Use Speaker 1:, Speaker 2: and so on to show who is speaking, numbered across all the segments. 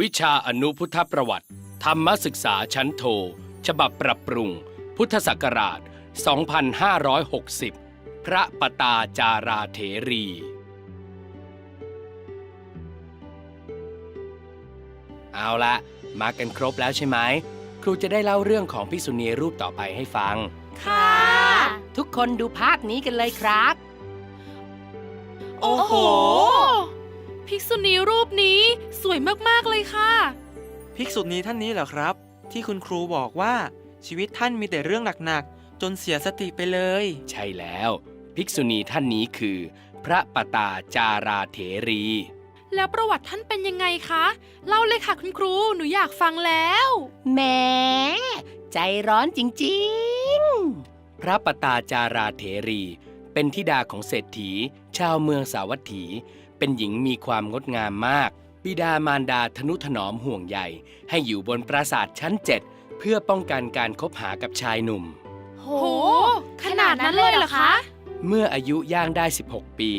Speaker 1: วิชาอนุพุทธประวัติ ธรรมศึกษาชั้นโท ฉบับปรับปรุง พุทธศักราช 2560 พระปตาจาราเถรี เอาละมากันครบแล้วใช่ไหม ครูจะได้เล่าเรื่องของพิกษุณีรูปต่อไปให้ฟัง
Speaker 2: ค่ะ
Speaker 3: ทุกคนดูภาพนี้กันเลยครับ
Speaker 2: โอ้โห ภิกษุณีรูปนี้สวยมากๆเลยค่ะ
Speaker 4: ภิกษุณีท่านนี้เหรอครับ ที่คุณครูบอกว่าชีวิตท่านมีแต่เรื่องหนักๆจนเสียสติไปเลย
Speaker 1: ใช่แล้ว ภิกษุณีท่านนี้คือ พระปตาจาราเถรี
Speaker 2: แล้วประวัติท่านเป็นยังไงคะ เล่าเลยค่ะคุณครูหนูอยากฟังแล้ว
Speaker 3: แหมใจร้อนจริง
Speaker 1: พระปตาจาราเถรี เป็นธิดาของเศรษฐี ชาวเมืองสาวัตถี เป็นหญิงมีความงดงามมาก บิดามารดาทนุถนอมห่วงใยให้อยู่บนปราสาทชั้นเจ็ดเพื่อป้องกันการคบหากับชายหนุ่ม
Speaker 2: โห ขนาดนั้นเลยเหรอคะ
Speaker 1: เมื่ออายุย่างได้ 16 ปี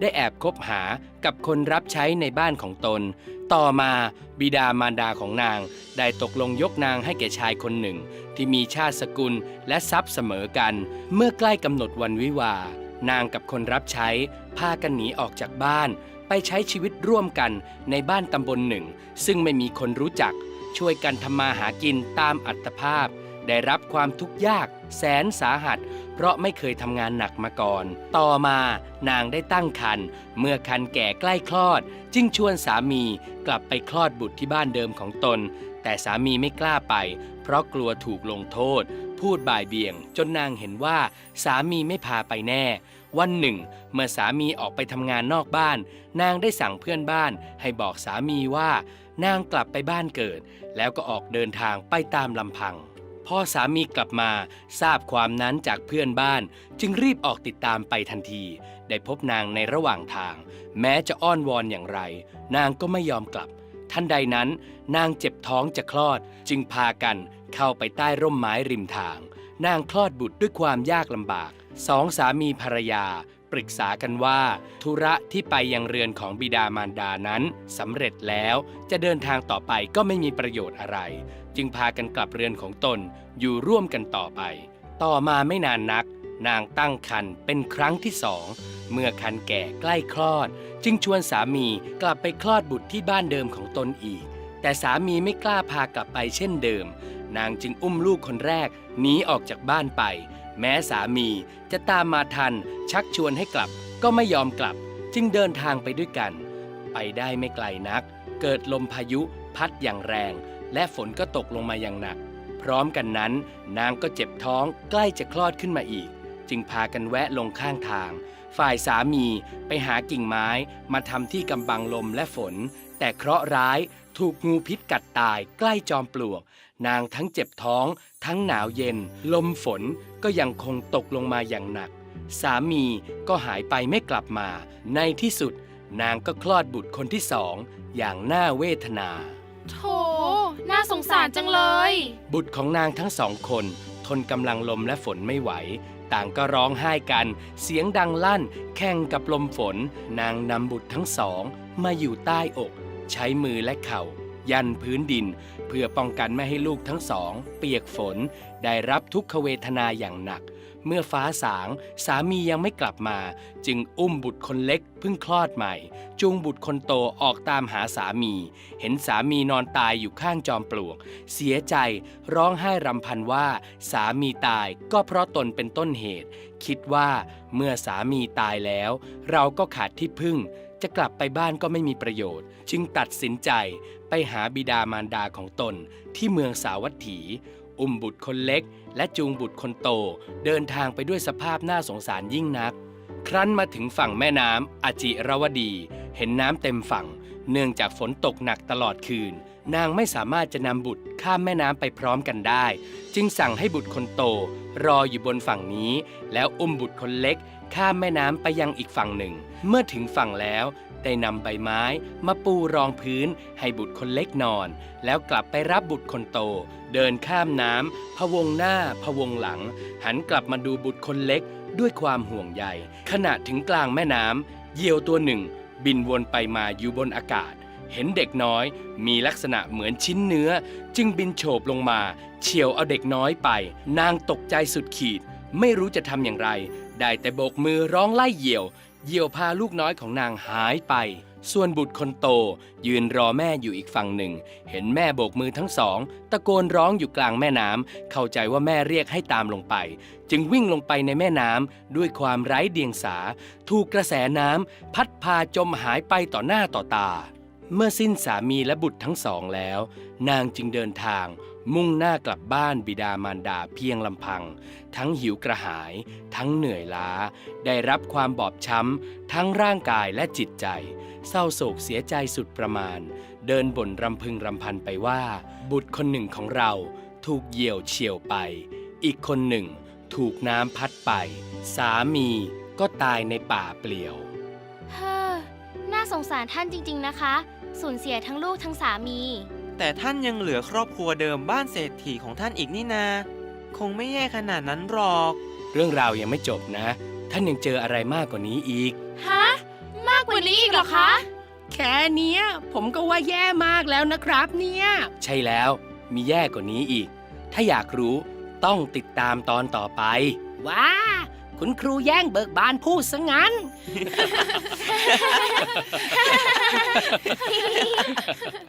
Speaker 1: ได้แอบคบหากับคนรับใช้ในบ้านของตน ต่อมาบิดามารดาของนาง ได้ตกลงยกนางให้แก่ชายคนหนึ่ง ที่มีชาติสกุลและทรัพย์เสมอกัน เมื่อใกล้กำหนดวันวิวาห์ นางกับคนรับใช้พากันหนีออกจากบ้าน ไปใช้ชีวิตร่วมกันในบ้านตำบลหนึ่ง ซึ่งไม่มีคนรู้จัก ช่วยกันทำมาหากินตามอัตภาพ ได้รับความทุกข์ยากแสนสาหัส เพราะไม่เคยทำงานหนักมาก่อน ต่อมานางได้ตั้งครรภ์เมื่อครรภ์แก่ใกล้คลอด จึงชวนสามีกลับไปคลอดบุตรที่บ้านเดิมของตน แต่สามีไม่กล้าไป เพราะกลัวถูกลงโทษ พูดบ่ายเบี่ยง จนนางเห็นว่าสามีไม่พาไปแน่ วันหนึ่ง เมื่อสามีออกไปทำงานนอกบ้าน นางได้สั่งเพื่อนบ้านให้บอกสามีว่า นางกลับไปบ้านเกิด แล้วก็ออกเดินทางไปตามลำพัง พอสามีกลับมาทราบความนั้นจากเพื่อนบ้าน จึงรีบออกติดตามไปทันที ได้พบนางในระหว่างทาง แม้จะอ้อนวอนอย่างไร นางก็ไม่ยอมกลับทันใดนั้น นางเจ็บท้องจะคลอด จึงพากันเข้าไปใต้ร่มไม้ริมทาง นางคลอดบุตรด้วยความยากลำบาก สองสามีภรรยา ปรึกษากันว่าธุระที่ไปยังเรือนของบิดามารดานั้นสำเร็จแล้วจะเดินทางต่อไปก็ไม่มีประโยชน์อะไร จึงพากันกลับเรือนของตนอยู่ร่วมกันต่อไป ต่อมาไม่นานนัก นางตั้งครรภ์เป็นครั้งที่สองเมื่อครรภ์แก่ใกล้คลอด จึงชวนสามีกลับไปคลอดบุตรที่บ้านเดิมของตนอีก แต่สามีไม่กล้าพากลับไปเช่นเดิม นางจึงอุ้มลูกคนแรกหนีออกจากบ้านไป แม้สามีจะตามมาทัน ชักชวนให้กลับก็ไม่ยอมกลับ จึงเดินทางไปด้วยกัน ไปได้ไม่ไกลนัก เกิดลมพายุพัดอย่างแรง และฝนก็ตกลงมาอย่างหนัก พร้อมกันนั้น นางก็เจ็บท้องใกล้จะคลอดขึ้นมาอีก จึงพากันแวะลงข้างทาง ฝ่ายสามีไปหากิ่งไม้มาทำที่กำบังลมและฝน แต่เคราะห์ร้ายถูกงูพิษกัดตายใกล้จอมปลวก นางทั้งเจ็บท้อง ทั้งหนาวเย็น ลมฝนก็ยังคงตกลงมาอย่างหนัก สามีก็หายไปไม่กลับมา ในที่สุด นางก็คลอดบุตรคนที่สองอย่างน่าเวทนา
Speaker 2: โน่าสงสารจังเลย
Speaker 1: บุตรของนางทั้งสองคน ทนกำลังลมและฝนไม่ไหว ต่างก็ร้องไห้กัน เสียงดังลั่น แข่งกับลมฝน นางนำบุตรทั้งสอง มาอยู่ใต้อกใช้มือและเข่า ยันพื้นดิน เพื่อป้องกันไม่ให้ลูกทั้งสอง เปียกฝนได้รับทุกขเวทนาอย่างหนัก เมื่อฟ้าสาง สามียังไม่กลับมา จึงอุ้มบุตรคนเล็กเพิ่งคลอดใหม่ จูงบุตรคนโตออกตามหาสามี เห็นสามีนอนตายอยู่ข้างจอมปลวก เสียใจร้องไห้รำพันว่า สามีตายก็เพราะตนเป็นต้นเหตุ คิดว่าเมื่อสามีตายแล้ว เราก็ขาดที่พึ่งจะกลับไปบ้านก็ไม่มีประโยชน์ จึงตัดสินใจไปหาบิดามารดาของตนที่เมืองสาวัตถี อุ้มบุตรคนเล็ก และจูงบุตรคนโต เดินทางไปด้วยสภาพน่าสงสารยิ่งนัก ครั้นมาถึงฝั่งแม่น้ำอจิรวดี เห็นน้ำเต็มฝั่ง เนื่องจากฝนตกหนักตลอดคืน นางไม่สามารถจะนำบุตรข้ามแม่น้ำไปพร้อมกันได้ จึงสั่งให้บุตรคนโต รออยู่บนฝั่งนี้ แล้วอุ้มบุตรคนเล็ก ข้ามแม่น้ำไปยังอีกฝั่งหนึ่ง เมื่อถึงฝั่งแล้ว ได้นำใบไม้มาปูรองพื้นให้บุตรคนเล็กนอน แล้วกลับไปรับบุตรคนโต เดินข้ามน้ำพะวงหน้าพะวงหลัง หันกลับมาดูบุตรคนเล็กด้วยความห่วงใยขณะถึงกลางแม่น้ำเหยี่ยวตัวหนึ่ง บินวนไปมาอยู่บนอากาศ เห็นเด็กน้อย มีลักษณะเหมือนชิ้นเนื้อ จึงบินโฉบลงมา เฉียวเอาเด็กน้อยไป นางตกใจสุดขีด ไม่รู้จะทำอย่างไร ได้แต่โบกมือร้องไล่เหยี่ยว เหยี่ยวพาลูกน้อยของนางหายไป ส่วนบุตรคนโต ยืนรอแม่อยู่อีกฝั่งหนึ่ง เห็นแม่โบกมือทั้งสอง ตะโกนร้องอยู่กลางแม่น้ำเข้าใจว่าแม่เรียกให้ตามลงไป จึงวิ่งลงไปในแม่น้ำด้วยความไร้เดียงสา ถูกกระแสน้ำพัดพาจมหายไปต่อหน้าต่อตา เมื่อสิ้นสามีและบุตรทั้งสองแล้ว นางจึงเดินทาง มุ่งหน้ากลับบ้านบิดามารดาเพียงลำพัง ทั้งหิวกระหาย ทั้งเหนื่อยล้า ได้รับความบอบช้ำ ทั้งร่างกายและจิตใจ เศร้าโศกเสียใจสุดประมาณ เดินบ่นรำพึงรำพันไปว่า บุตรคนหนึ่งของเราถูกเหยี่ยวเฉียวไป อีกคนหนึ่ง ถูกน้ำพัดไป สามีก็ตายในป่าเปลี่ยว
Speaker 5: เฮ้อ น่าสงสารท่านจริง ๆ นะคะ สูญเสียทั้งลูกทั้งสามี
Speaker 4: แต่ท่านยังเหลือครอบครัวเดิมบ้านเศรษฐีของท่านอีกนี่นา คงไม่แย่ขนาดนั้นหรอก
Speaker 1: เรื่องราวยังไม่จบนะ ท่านยังเจออะไรมากกว่านี้อีก
Speaker 2: ฮะ มากกว่านี้อีกเหรอคะ
Speaker 3: แค่เนี้ย ผมก็ว่าแย่มากแล้วนะครับเนี่ย
Speaker 1: ใช่แล้ว มีแย่กว่านี้อีก ถ้าอยากรู้ต้องติดตามตอนต่อไป
Speaker 3: ว้า คุณครูแย่งเบิกบานพูดซะงั้น